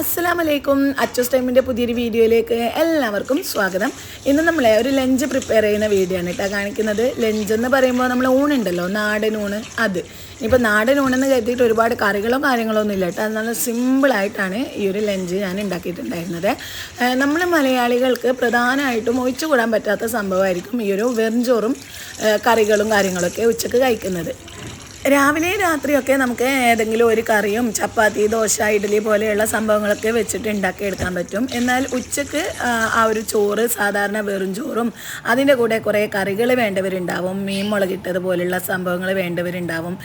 അസ്സലാമലൈക്കും. അച്ചോസ് ടൈമിന്റെ പുതിയൊരു വീഡിയോയിലേക്ക് എല്ലാവർക്കും സ്വാഗതം. ഇന്ന് നമ്മൾ ഒരു ലഞ്ച് പ്രിപ്പയർ ചെയ്യുന്ന വീഡിയോ ആണ് കേട്ടോ കാണിക്കുന്നത്. ലഞ്ച് എന്ന് പറയുമ്പോൾ നമ്മൾ ഊണുണ്ടല്ലോ നാടൻ ഊണ്. അത്. ഇപ്പോൾ നാടൻ ഊണെന്ന് കരുതിയിട്ട് ഒരുപാട് കറികളോ കാര്യങ്ങളോ ഒന്നും ഇല്ല കേട്ടോ. അത് നല്ല സിമ്പിളായിട്ടാണ് ഈ ഒരു ലഞ്ച് ഞാൻ ഉണ്ടാക്കിയിട്ടുണ്ടായിരുന്നത്. നമ്മൾ മലയാളികൾക്ക് പ്രധാനമായിട്ടും ഒഴിച്ചുകൂടാൻ പറ്റാത്ത സംഭവമായിരിക്കും ഈ ഒരു വെറുംചോറും ചോറും കറികളും കാര്യങ്ങളൊക്കെ ഉച്ചയ്ക്ക് കഴിക്കുന്നത്. രാവിലെ രാത്രിയൊക്കെ നമുക്ക് ഏതെങ്കിലും ഒരു കറിയും ചപ്പാത്തി ദോശ ഇഡ്ഡലി പോലെയുള്ള സംഭവങ്ങളൊക്കെ വെച്ചിട്ട് ഉണ്ടാക്കിയെടുക്കാൻ പറ്റും. എന്നാൽ ഉച്ചയ്ക്ക് ആ, ഒരു ചോറ് സാധാരണ വെറും ചോറും അതിന്റെ കൂടെ കുറേ കറികൾ വേണ്ടവരുണ്ടാവും. മീൻ മുളകിട്ടത് പോലെയുള്ള സംഭവങ്ങൾ വേണ്ടവരുണ്ടാവും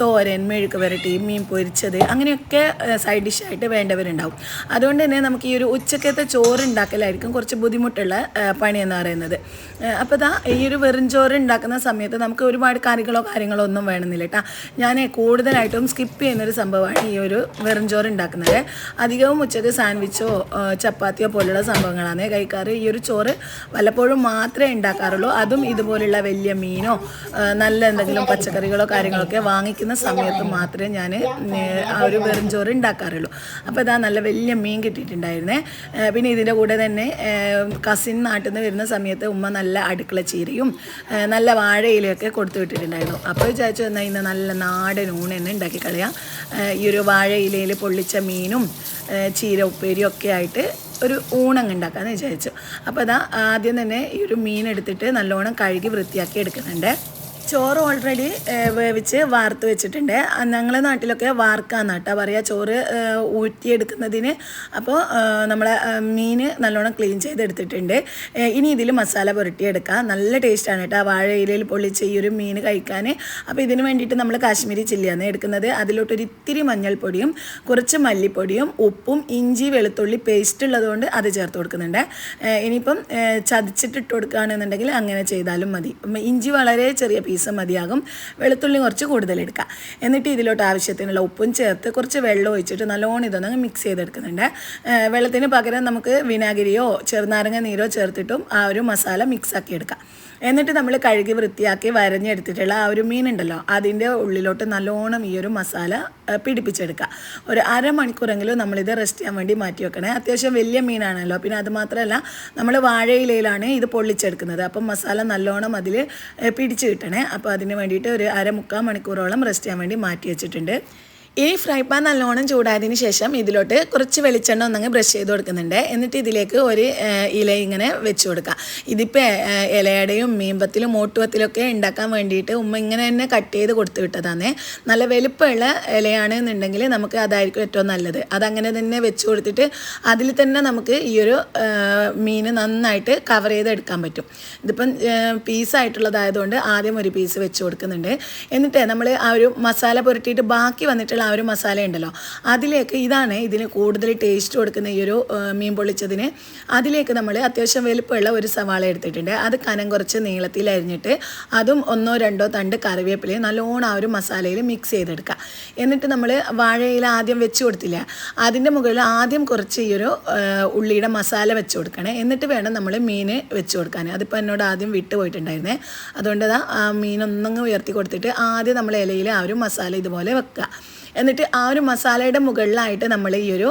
തോരൻ മെഴുക്ക് വരട്ടി മീൻ പൊരിച്ചത് അങ്ങനെയൊക്കെ സൈഡ് ഡിഷായിട്ട് വേണ്ടവരുണ്ടാവും. അതുകൊണ്ട് തന്നെ നമുക്ക് ഈ ഒരു ഉച്ചക്കത്തെ ചോറ് ഉണ്ടാക്കലായിരിക്കും കുറച്ച് ബുദ്ധിമുട്ടുള്ള പണിയെന്ന് പറയുന്നത്. അപ്പോൾ ഈ ഒരു വെറും ചോറ് ഉണ്ടാക്കുന്ന സമയത്ത് നമുക്ക് ഒരുപാട് കറികളോ കാര്യങ്ങളോ ഒന്നും വേണമെന്നില്ല കേട്ടോ. ഞാൻ കൂടുതലായിട്ടും സ്കിപ്പ് ചെയ്യുന്നൊരു സംഭവമാണ് ഈ ഒരു വെറും ചോറ് ഉണ്ടാക്കുന്നത്. അധികവും ഉച്ചയ്ക്ക് സാൻഡ്വിച്ചോ ചപ്പാത്തിയോ പോലുള്ള സംഭവങ്ങളാണ്. കഴിക്കാറ് ഈ ഒരു ചോറ് വല്ലപ്പോഴും മാത്രമേ ഉണ്ടാക്കാറുള്ളൂ. അതും ഇതുപോലുള്ള വലിയ മീനോ നല്ല എന്തെങ്കിലും പച്ചക്കറികളോ കാര്യങ്ങളൊക്കെ വാങ്ങിക്കുന്ന സമയത്ത് മാത്രമേ ഞാൻ ആ ഒരു വെറും ചോറ് ഉണ്ടാക്കാറുള്ളൂ. അപ്പോൾ ഇതാ നല്ല വലിയ മീൻ കിട്ടിയിട്ടുണ്ടായിരുന്നേ. പിന്നെ ഇതിന്റെ കൂടെ തന്നെ കസിൻ നാട്ടിൽ നിന്ന് വരുന്ന സമയത്ത് ഉമ്മ നല്ല അടുക്കള ചീരയും നല്ല വാഴയിലൊക്കെ കൊടുത്തു വിട്ടിട്ടുണ്ടായിരുന്നു. അപ്പോൾ വിചാരിച്ചു എന്നാൽ ഇന്ന് നല്ല നാടൻ ഊണ് തന്നെ ഉണ്ടാക്കി കളയാം. ഈ ഒരു വാഴ ഇലയിൽ പൊള്ളിച്ച മീനും ചീര ഉപ്പേരിയും ഒക്കെ ആയിട്ട് ഒരു ഊണങ്ങ് ഉണ്ടാക്കാമെന്ന് വിചാരിച്ചു. അപ്പോൾ അതാ ആദ്യം തന്നെ ഈ ഒരു മീൻ എടുത്തിട്ട് നല്ലോണം കഴുകി വൃത്തിയാക്കി എടുക്കുന്നുണ്ട്. ചോറ് ഓൾറെഡി വേവിച്ച് വാർത്ത് വെച്ചിട്ടുണ്ട്. ഞങ്ങളുടെ ഞങ്ങളെ നാട്ടിലൊക്കെ വാർക്കാന്ന് കേട്ടോ പറയുക ചോറ് ഊറ്റിയെടുക്കുന്നതിന് അപ്പോൾ നമ്മളെ മീൻ നല്ലോണം ക്ലീൻ ചെയ്തെടുത്തിട്ടുണ്ട്. ഇനി ഇതിൽ മസാല പുരട്ടിയെടുക്കാം. നല്ല ടേസ്റ്റാണ് കേട്ടോ വാഴയിലയിൽ പൊള്ളിച്ച് ഈ ഒരു മീൻ കഴിക്കാൻ. അപ്പോൾ ഇതിന് വേണ്ടിയിട്ട് നമ്മൾ കാശ്മീരി ചില്ലിയാണ് എടുക്കുന്നത്. അതിലോട്ടൊരു ഇത്തിരി മഞ്ഞൾപ്പൊടിയും കുറച്ച് മല്ലിപ്പൊടിയും ഉപ്പും ഇഞ്ചി വെളുത്തുള്ളി പേസ്റ്റ് ഉള്ളതുകൊണ്ട് അത് ചേർത്ത് കൊടുക്കുന്നുണ്ട്. ഇനിയിപ്പം ചതച്ചിട്ടിട്ട് കൊടുക്കുകയാണെന്നുണ്ടെങ്കിൽ അങ്ങനെ ചെയ്താലും മതി. ഇഞ്ചി വളരെ ചെറിയ പീസ് മതിയാകും. വെളുത്തുള്ളി കുറച്ച് കൂടുതൽ എടുക്കുക എന്നിട്ട് ഇതിലോട്ട് ആവശ്യത്തിനുള്ള ഉപ്പും ചേർത്ത് കുറച്ച് വെള്ളം ഒഴിച്ചിട്ട് നല്ലോണം ഇതൊന്ന് മിക്സ് ചെയ്തെടുക്കുന്നുണ്ട്. വെള്ളത്തിന് പകരം നമുക്ക് വിനാഗിരിയോ ചെറുനാരങ്ങ നീരോ ചേർത്തിട്ടും ആ ഒരു മസാല മിക്സ് ആക്കി എടുക്കാം. എന്നിട്ട് നമ്മൾ കഴുകി വൃത്തിയാക്കി വരഞ്ഞെടുത്തിട്ടുള്ള ആ ഒരു മീനുണ്ടല്ലോ അതിന്റെ ഉള്ളിലോട്ട് നല്ലോണം ഈ ഒരു മസാല പിടിപ്പിച്ചെടുക്കുക. ഒരു അരമണിക്കൂറെങ്കിലും നമ്മളിത് റെസ്റ്റ് ചെയ്യാൻ വേണ്ടി മാറ്റി വെക്കണേ. അത്യാവശ്യം വലിയ മീനാണല്ലോ. പിന്നെ അത് മാത്രമല്ല നമ്മൾ വാഴയിലയിലാണ് ഇത് പൊള്ളിച്ചെടുക്കുന്നത്. അപ്പം മസാല നല്ലോണം അതിൽ പിടിച്ച് കിട്ടണേ. അപ്പോൾ അതിന് വേണ്ടിയിട്ട് ഒരു അരമുക്കാൽ മണിക്കൂറോളം റെസ്റ്റ് ചെയ്യാൻ വേണ്ടി മാറ്റി വെച്ചിട്ടുണ്ട്. ഇനി ഫ്രൈ പാൻ നല്ലോണം ചൂടായതിന് ശേഷം ഇതിലോട്ട് കുറച്ച് വെളിച്ചെണ്ണ ഒന്നങ്ങ് ബ്രഷ് ചെയ്ത് കൊടുക്കുന്നുണ്ട്. എന്നിട്ട് ഇതിലേക്ക് ഒരു ഇല ഇങ്ങനെ വെച്ച് കൊടുക്കുക ഇതിപ്പോൾ ഇലയുടെയും മീമ്പത്തിലും മോട്ടുവത്തിലൊക്കെ ഉണ്ടാക്കാൻ വേണ്ടിയിട്ട് ഉമ്മ ഇങ്ങനെ തന്നെ കട്ട് ചെയ്ത് കൊടുത്തു വിട്ടതാണ്. നല്ല വലുപ്പമുള്ള ഇലയാണ് എന്നുണ്ടെങ്കിൽ നമുക്ക് അതായിരിക്കും ഏറ്റവും നല്ലത്. അതങ്ങനെ തന്നെ വെച്ച് കൊടുത്തിട്ട് അതിൽ തന്നെ നമുക്ക് ഈ ഒരു മീൻ നന്നായിട്ട് കവർ ചെയ്ത് എടുക്കാൻ പറ്റും. ഇതിപ്പം പീസായിട്ടുള്ളതായതുകൊണ്ട് ആദ്യം ഒരു പീസ് വെച്ച് കൊടുക്കുന്നുണ്ട്. എന്നിട്ട് നമ്മൾ ആ ഒരു മസാല പുരട്ടിയിട്ട് ബാക്കി വന്നിട്ടുള്ള ആ ഒരു മസാല ഉണ്ടല്ലോ. അതിലേക്ക് ഇതാണ് ഇതിന് കൂടുതൽ ടേസ്റ്റ് കൊടുക്കുന്ന ഈ ഒരു മീൻ പൊള്ളിച്ചതിന്. അതിലേക്ക് നമ്മൾ അത്യാവശ്യം വലുപ്പമുള്ള ഒരു സവാള എടുത്തിട്ടുണ്ട്. അത് കനം കുറച്ച് നീളത്തിൽ അരിഞ്ഞിട്ട് അതും ഒന്നോ രണ്ടോ തണ്ട് കറിവേപ്പിലയും നല്ലോണം ആ ഒരു മസാലയിൽ മിക്സ് ചെയ്തെടുക്കുക. എന്നിട്ട് നമ്മൾ വാഴയില ആദ്യം വെച്ച് കൊടുത്തില്ല. അതിന്റെ മുകളിൽ ആദ്യം കുറച്ച് ഈ ഒരു ഉള്ളിയുടെ മസാല വെച്ച് കൊടുക്കണേ. എന്നിട്ട് വേണം നമ്മൾ മീൻ വെച്ച് കൊടുക്കാൻ. അതിപ്പോൾ എന്നോട് ആദ്യം വിട്ട് പോയിട്ടുണ്ടായിരുന്നേ. അതുകൊണ്ട് അതാ ആ മീനൊന്നങ്ങ് ഉയർത്തി കൊടുത്തിട്ട് ആദ്യം നമ്മൾ ഇലയിൽ ആ ഒരു മസാല ഇതുപോലെ വെക്കുക. എന്നിട്ട് ആ ഒരു മസാലയുടെ മുകളിലായിട്ട് നമ്മൾ ഈ ഒരു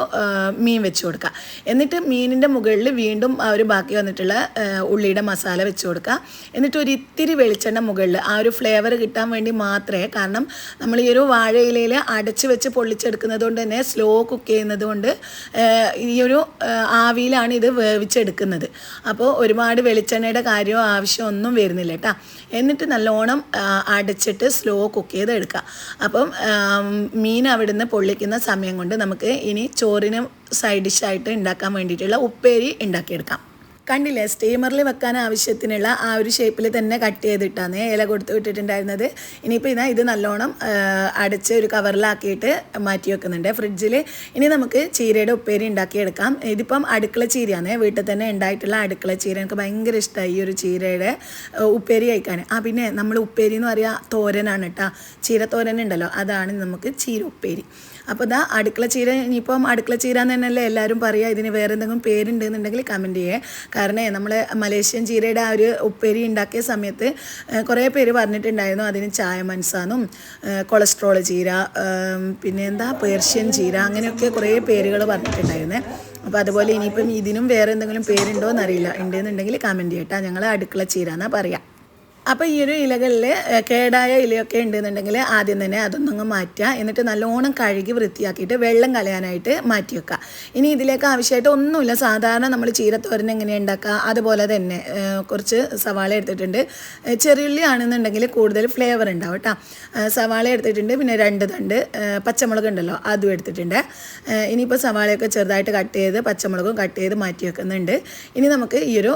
മീൻ വെച്ച് കൊടുക്കുക എന്നിട്ട് മീനിന്റെ മുകളിൽ വീണ്ടും ആ ഒരു ബാക്കി വന്നിട്ടുള്ള ഉള്ളിയുടെ മസാല വെച്ച് കൊടുക്കുക എന്നിട്ട് ഒരു ഇത്തിരി വെളിച്ചെണ്ണ മുകളിൽ ആ ഒരു ഫ്ലേവർ കിട്ടാൻ വേണ്ടി മാത്രമേ കാരണം നമ്മൾ ഈ ഒരു വാഴയിലയിൽ അടച്ച് വെച്ച് പൊള്ളിച്ചെടുക്കുന്നത് കൊണ്ട് തന്നെ സ്ലോ കുക്ക് ചെയ്യുന്നത് കൊണ്ട് ഈ ഒരു ആവിയിലാണ് ഇത് വേവിച്ചെടുക്കുന്നത്. അപ്പോൾ ഒരുപാട് വെളിച്ചെണ്ണയുടെ കാര്യമോ ആവശ്യമൊന്നും വരുന്നില്ല കേട്ടോ. എന്നിട്ട് നല്ലോണം അടച്ചിട്ട് സ്ലോ കുക്ക് ചെയ്ത് എടുക്കുക അപ്പം ആം, മീൻ അവിടുന്ന് പൊള്ളിക്കുന്ന സമയം കൊണ്ട് നമുക്ക് ഇനി ചോറിന് സൈഡ് ഡിഷായിട്ട് ഉണ്ടാക്കാൻ വേണ്ടിയിട്ടുള്ള ഉപ്പേരി ഉണ്ടാക്കിയെടുക്കാം. കണ്ടില്ലേ? സ്റ്റീമറിൽ വെക്കാൻ ആവശ്യത്തിനുള്ള ആ ഒരു ഷേപ്പിൽ തന്നെ കട്ട് ചെയ്തിട്ടാണ് ഇല കൊടുത്ത് വിട്ടിട്ടുണ്ടായിരുന്നത്. ഇനിയിപ്പോൾ ഇതാ ഇത് നല്ലോണം അടച്ച് ഒരു കവറിലാക്കിയിട്ട് മാറ്റി വെക്കുന്നുണ്ട്. ഫ്രിഡ്ജിൽ ഇനി നമുക്ക് ചീരയുടെ ഉപ്പേരി ഉണ്ടാക്കിയെടുക്കാം. ഇതിപ്പം അടുക്കള ചീരയാണ്. വീട്ടിൽ തന്നെ ഉണ്ടായിട്ടുള്ള അടുക്കള ചീര. എനിക്ക് ഭയങ്കര ഇഷ്ടമായി ഈ ഒരു ചീരയുടെ ഉപ്പേരി കഴിക്കാൻ ആ പിന്നെ നമ്മൾ ഉപ്പേരി എന്ന് പറയുക തോരനാണ് കേട്ടോ. ചീര തോരൻ ഉണ്ടല്ലോ അതാണ് നമുക്ക് ചീര ഉപ്പേരി. അപ്പോൾ ഇതാ അടുക്കള ചീര ഇനിയിപ്പം അടുക്കള ചീര എന്ന് തന്നെയല്ലേ എല്ലാവരും പറയുക ഇതിന് വേറെ എന്തെങ്കിലും പേരുണ്ടെന്നുണ്ടെങ്കിൽ കമന്റ് ചെയ്യേ. കാരണം നമ്മൾ മലേഷ്യൻ ചീരയുടെ ആ ഒരു ഉപ്പേരി ഉണ്ടാക്കിയ സമയത്ത് കുറേ പേര് പറഞ്ഞിട്ടുണ്ടായിരുന്നു അതിന് ചായ മൻസാന്നും കൊളസ്ട്രോൾ ചീര പിന്നെ എന്താ പേർഷ്യൻ ചീര അങ്ങനെയൊക്കെ കുറേ പേരുകൾ പറഞ്ഞിട്ടുണ്ടായിരുന്നേ. അപ്പോൾ അതുപോലെ ഇനിയിപ്പം ഇതിനും വേറെ എന്തെങ്കിലും പേരുണ്ടോ എന്നറിയില്ല. ഉണ്ടെന്നുണ്ടെങ്കിൽ കമന്റ് ചെയ്യട്ടാ ഞങ്ങൾ അടുക്കള ചീര എന്നാണ് പറയാം. അപ്പോൾ ഈ ഒരു ഇലകളിൽ കേടായ ഇലയൊക്കെ ഉണ്ടെന്നുണ്ടെങ്കിൽ ആദ്യം തന്നെ അതൊന്നങ്ങ് മാറ്റുക. എന്നിട്ട് നല്ലോണം കഴുകി വൃത്തിയാക്കിയിട്ട് വെള്ളം കളയാനായിട്ട് മാറ്റി വെക്കുക. ഇനി ഇതിലേക്ക് ആവശ്യമായിട്ട് ഒന്നുമില്ല. സാധാരണ നമ്മൾ ചീരത്തോരൻ എങ്ങനെ ഉണ്ടാക്കുക? അതുപോലെ തന്നെ കുറച്ച് സവാള എടുത്തിട്ടുണ്ട്. ചെറിയുള്ളി ആണെന്നുണ്ടെങ്കിൽ കൂടുതൽ ഫ്ലേവർ ഉണ്ടാവും കേട്ടോ. സവാള എടുത്തിട്ടുണ്ട്. പിന്നെ രണ്ട് തണ്ട് പച്ചമുളക് ഉണ്ടല്ലോ അതും എടുത്തിട്ടുണ്ട്. ഇനിയിപ്പോൾ സവാളയൊക്കെ ചെറുതായിട്ട് കട്ട് ചെയ്ത് പച്ചമുളകും കട്ട് ചെയ്ത് മാറ്റി വെക്കുന്നുണ്ട്. ഇനി നമുക്ക് ഈ ഒരു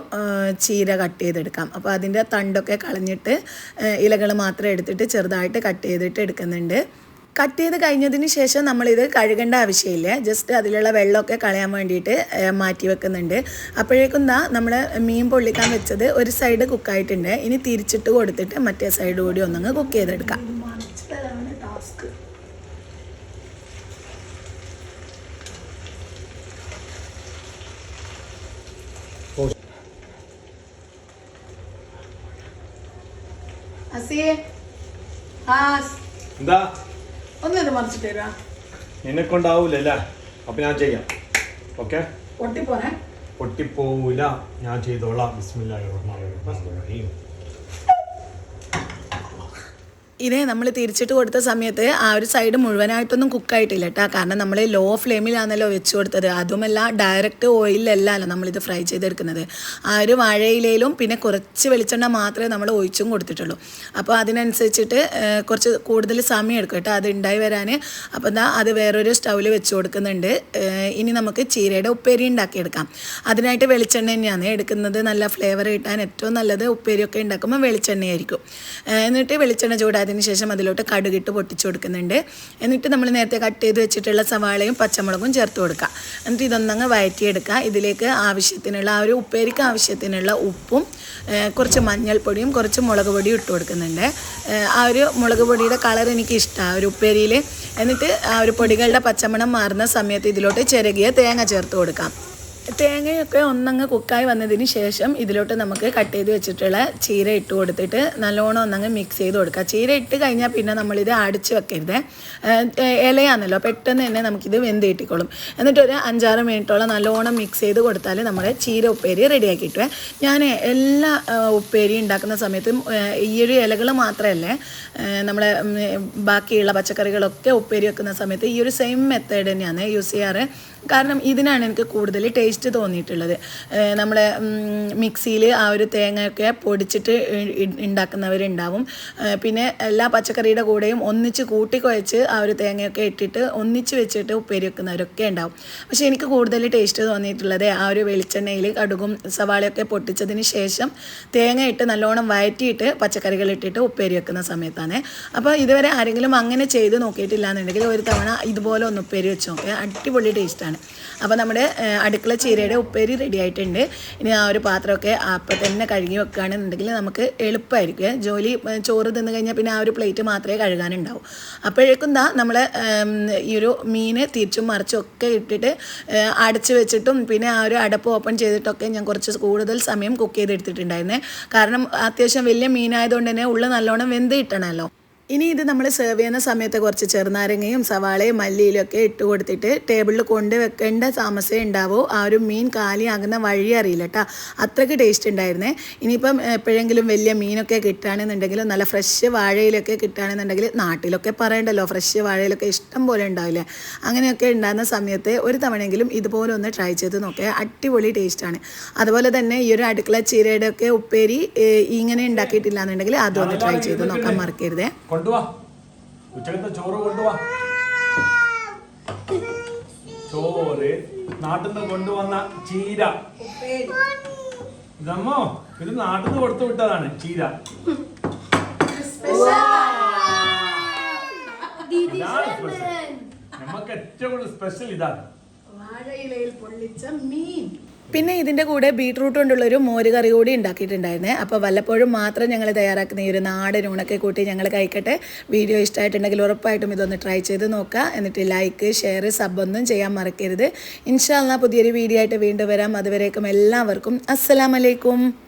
ചീര കട്ട് ചെയ്തെടുക്കാം. അപ്പോൾ അതിന്റെ തണ്ടൊക്കെ കളഞ്ഞിട്ട് ഇലകൾ മാത്രം എടുത്തിട്ട് ചെറുതായിട്ട് കട്ട് ചെയ്തിട്ട് എടുക്കുന്നുണ്ട്. കട്ട് ചെയ്ത് കഴിഞ്ഞതിന് ശേഷം നമ്മളിത് കഴുകേണ്ട ആവശ്യമില്ല. ജസ്റ്റ് അതിലുള്ള വെള്ളമൊക്കെ കളയാൻ വേണ്ടിയിട്ട് മാറ്റി വെക്കുന്നുണ്ട്. അപ്പോഴേക്കും ദാ നമ്മൾ മീൻ പൊള്ളിക്കാൻ വെച്ചത് ഒരു സൈഡ് കുക്കായിട്ടുണ്ട്. ഇനി തിരിച്ചിട്ട് കൊടുത്തിട്ട് മറ്റേ സൈഡ് കൂടി ഒന്നങ്ങ് കുക്ക് ചെയ്തെടുക്കാം. അസിയേ ആ എന്താ? ഒന്നത് മറിച്ചിട്ട് തരാ. നിന്നെ കൊണ്ടാവൂലല്ല അപ്പൊ ഞാൻ ചെയ്യാം. ഓക്കെ? പൊട്ടിപ്പോനെ പൊട്ടിപ്പോവൂല. ഞാൻ ചെയ്തോളാം. ബിസ്മില്ലാഹിർ റഹ്മാനിർ റഹീം. ഇതേ നമ്മൾ തിരിച്ചിട്ട് കൊടുത്ത സമയത്ത് ആ ഒരു സൈഡ് മുഴുവനായിട്ടൊന്നും കുക്കായിട്ടില്ല കേട്ടോ കാരണം നമ്മൾ ലോ ഫ്ലെയിമിലാണല്ലോ വെച്ച് കൊടുത്തത്. അതുമല്ല ഡയറക്റ്റ് ഓയിലല്ലല്ലോ നമ്മളിത് ഫ്രൈ ചെയ്തെടുക്കുന്നത്. ആ ഒരു വാഴയിലയിലും പിന്നെ കുറച്ച് വെളിച്ചെണ്ണ മാത്രമേ നമ്മൾ ഒഴിച്ചും കൊടുത്തിട്ടുള്ളൂ. അപ്പോൾ അതിനനുസരിച്ചിട്ട് കുറച്ച് കൂടുതൽ സമയം എടുക്കും കേട്ടോ അത് ഉണ്ടായി വരാൻ അപ്പോൾ എന്താ അത് വേറൊരു സ്റ്റൗവിൽ വെച്ച് കൊടുക്കുന്നുണ്ട്. ഇനി നമുക്ക് ചീരയുടെ ഉപ്പേരി ഉണ്ടാക്കിയെടുക്കാം അതിനായിട്ട് വെളിച്ചെണ്ണ തന്നെയാണ്. എടുക്കുന്നത് നല്ല ഫ്ലേവർ കിട്ടാൻ ഏറ്റവും നല്ലത് ഉപ്പേരിയൊക്കെ ഉണ്ടാക്കുമ്പോൾ വെളിച്ചെണ്ണയായിരിക്കും. എന്നിട്ട് വെളിച്ചെണ്ണ ചൂടായതിന് ശേഷം അതിലോട്ട് കടുകിട്ട് പൊട്ടിച്ചു കൊടുക്കുന്നുണ്ട്. എന്നിട്ട് നമ്മൾ നേരത്തെ കട്ട് ചെയ്ത് വെച്ചിട്ടുള്ള സവാളയും പച്ചമുളകും ചേർത്ത് കൊടുക്കുക. എന്നിട്ട് ഇതൊന്നങ്ങ് വഴറ്റിയെടുക്കുക. ഇതിലേക്ക് ആവശ്യത്തിനുള്ള ആ ഒരു ഉപ്പേരിക്ക് ആവശ്യത്തിനുള്ള ഉപ്പും കുറച്ച് മഞ്ഞൾപ്പൊടിയും കുറച്ച് മുളക് പൊടിയും ഇട്ട് കൊടുക്കുന്നുണ്ട്. ആ ഒരു മുളക് പൊടിയുടെ കളർ എനിക്ക് ഇഷ്ടമാണ് ഒരു ഉപ്പേരിയിൽ എന്നിട്ട് ആ ഒരു പൊടികളുടെ പച്ചമണം മാറുന്ന സമയത്ത് ഇതിലോട്ട് ചിരകിയ തേങ്ങ ചേർത്ത് കൊടുക്കാം. തേങ്ങയൊക്കെ ഒന്നങ്ങ് കുക്കായി വന്നതിന് ശേഷം ഇതിലോട്ട് നമുക്ക് കട്ട് ചെയ്ത് വെച്ചിട്ടുള്ള ചീര ഇട്ട് കൊടുത്തിട്ട് നല്ലോണം ഒന്നങ്ങ് മിക്സ് ചെയ്ത് കൊടുക്കുക. ചീര ഇട്ട് കഴിഞ്ഞാൽ പിന്നെ നമ്മളിത് അടിച്ച് വെക്കരുത്. ഇലയാണല്ലോ. പെട്ടെന്ന് തന്നെ നമുക്കിത് വെന്ത് കിട്ടിക്കോളും. എന്നിട്ട് ഒരു അഞ്ചാറ് മിനിറ്റോളം നല്ലോണം മിക്സ് ചെയ്ത് കൊടുത്താൽ നമ്മുടെ ചീര ഉപ്പേരി റെഡിയാക്കി കിട്ടുക. ഞാൻ എല്ലാ ഉപ്പേരി ഉണ്ടാക്കുന്ന സമയത്തും ഈ ഒരു ഇലകൾ മാത്രമല്ലേ നമ്മളെ ബാക്കിയുള്ള പച്ചക്കറികളൊക്കെ ഉപ്പേരി വെക്കുന്ന സമയത്ത് ഈ ഒരു സെയിം മെത്തേഡ് തന്നെയാണ് യൂസ് ചെയ്യാറ്. കാരണം ഇതിനാണ് എനിക്ക് കൂടുതൽ ടേസ്റ്റ് തോന്നിയിട്ടുള്ളത്. നമ്മളെ മിക്സിയിൽ ആ ഒരു തേങ്ങയൊക്കെ പൊടിച്ചിട്ട് ഉണ്ടാക്കുന്നവരുണ്ടാവും പിന്നെ എല്ലാ പച്ചക്കറിയുടെ കൂടെയും ഒന്നിച്ച് കൂട്ടി കുഴച്ച് ആ ഒരു തേങ്ങയൊക്കെ ഇട്ടിട്ട് ഒന്നിച്ച് വെച്ചിട്ട് ഉപ്പേരി വെക്കുന്നവരൊക്കെ ഉണ്ടാവും. പക്ഷേ എനിക്ക് കൂടുതൽ ടേസ്റ്റ് തോന്നിയിട്ടുള്ളത് ആ ഒരു വെളിച്ചെണ്ണയിൽ കടുകും സവാളയൊക്കെ പൊട്ടിച്ചതിന് ശേഷം തേങ്ങ ഇട്ട് നല്ലോണം വഴറ്റിയിട്ട് പച്ചക്കറികൾ ഇട്ടിട്ട് ഉപ്പേരി വെക്കുന്ന സമയത്താണ്. അപ്പോൾ ഇതുവരെ ആരെങ്കിലും അങ്ങനെ ചെയ്ത് നോക്കിയിട്ടില്ല എന്നുണ്ടെങ്കിൽ ഒരു തവണ ഇതുപോലെ ഒന്ന് ഉപ്പേരി വെച്ച് നോക്കുക അടിപൊളി ടേസ്റ്റാണ് അപ്പോൾ നമ്മുടെ അടുക്കള ചീരയുടെ ഉപ്പേരി റെഡി ആയിട്ടുണ്ട്. ഇനി ആ ഒരു പാത്രമൊക്കെ അപ്പം തന്നെ കഴുകി വെക്കുകയാണെന്നുണ്ടെങ്കിൽ നമുക്ക് എളുപ്പമായിരിക്കും. ജോലി ചോറ് തിന്നു കഴിഞ്ഞാൽ പിന്നെ ആ ഒരു പ്ലേറ്റ് മാത്രമേ കഴുകാനുണ്ടാവും. അപ്പോഴേക്കും ദാ നമ്മൾ ഈ ഒരു മീൻ തിരിച്ചും മറിച്ചും ഒക്കെ ഇട്ടിട്ട് അടച്ച് വെച്ചിട്ടും പിന്നെ ആ ഒരു അടപ്പ് ഓപ്പൺ ചെയ്തിട്ടൊക്കെ ഞാൻ കുറച്ച് കൂടുതൽ സമയം കുക്ക് ചെയ്തെടുത്തിട്ടുണ്ടായിരുന്നേ. കാരണം അത്യാവശ്യം വലിയ മീനായതുകൊണ്ട് തന്നെ ഉള്ള നല്ലോണം വെന്ത് കിട്ടണമല്ലോ ഇനി ഇത് നമ്മൾ സെർവ് ചെയ്യുന്ന സമയത്ത് കുറച്ച് ചെറുനാരങ്ങയും സവാളയും മല്ലിയിലും ഒക്കെ ഇട്ട് കൊടുത്തിട്ട് ടേബിളിൽ കൊണ്ട് വെക്കേണ്ട താമസമേ ഉണ്ടാവൂ. ആ ഒരു മീൻ കാലിയാകുന്ന വഴി അറിയില്ല കേട്ടോ അത്രയ്ക്ക് ടേസ്റ്റ് ഉണ്ടായിരുന്നേ. ഇനിയിപ്പം എപ്പോഴെങ്കിലും വലിയ മീനൊക്കെ കിട്ടുകയാണെന്നുണ്ടെങ്കിലും നല്ല ഫ്രഷ് വാഴയിലൊക്കെ കിട്ടുകയാണെന്നുണ്ടെങ്കിൽ നാട്ടിലൊക്കെ പറയണ്ടല്ലോ. ഫ്രഷ് വാഴയിലൊക്കെ ഇഷ്ടം പോലെ ഉണ്ടാവില്ലേ. അങ്ങനെയൊക്കെ ഉണ്ടാകുന്ന സമയത്ത് ഒരു തവണയെങ്കിലും ഇതുപോലെ ഒന്ന് ട്രൈ ചെയ്ത് നോക്കുക അടിപൊളി ടേസ്റ്റാണ് അതുപോലെ തന്നെ ഈ ഒരു അടുക്കള ചീരയുടെ ഒക്കെ ഉപ്പേരി ഇങ്ങനെ ഉണ്ടാക്കിയിട്ടില്ല എന്നുണ്ടെങ്കിൽ അതൊന്ന് ട്രൈ ചെയ്ത് നോക്കാൻ മറക്കരുതേ. കൊണ്ടുവാ. ഉച്ചക്കത്തെ ചോറ് കൊണ്ടുവാ. ചോറ് നാട്ടിൽ നിന്ന് കൊണ്ടുവന്ന ചീര. ഇതമ്മോ ഇത് നാട്ടിൽ നിന്ന് കൊടുത്തു വിട്ടതാണ് ചീര. സ്പെഷ്യൽ നമുക്ക് ഏറ്റവും കൂടുതൽ സ്പെഷ്യൽ ഇതാണ്. മീൻ. പിന്നെ ഇതിന്റെ കൂടെ ബീട്രൂട്ട് കൊണ്ടുള്ളൊരു മോര് കറി കൂടി ഉണ്ടാക്കിയിട്ടുണ്ടായിരുന്നേ. അപ്പോൾ വല്ലപ്പോഴും മാത്രം ഞങ്ങൾ തയ്യാറാക്കുന്ന ഈ ഒരു നാടൻ ഊണൊക്കെ കൂട്ടി ഞങ്ങൾ കഴിക്കട്ടെ. വീഡിയോ ഇഷ്ടമായിട്ടുണ്ടെങ്കിൽ ഉറപ്പായിട്ടും ഇതൊന്ന് ട്രൈ ചെയ്ത് നോക്കുക എന്നിട്ട് ലൈക്ക് ഷെയർ സബ് ഒന്നും ചെയ്യാൻ മറക്കരുത്. ഇൻഷാല്ല പുതിയൊരു വീഡിയോ ആയിട്ട് വീണ്ടും വരാം. അതുവരേക്കും എല്ലാവർക്കും അസ്സലാമലൈക്കും.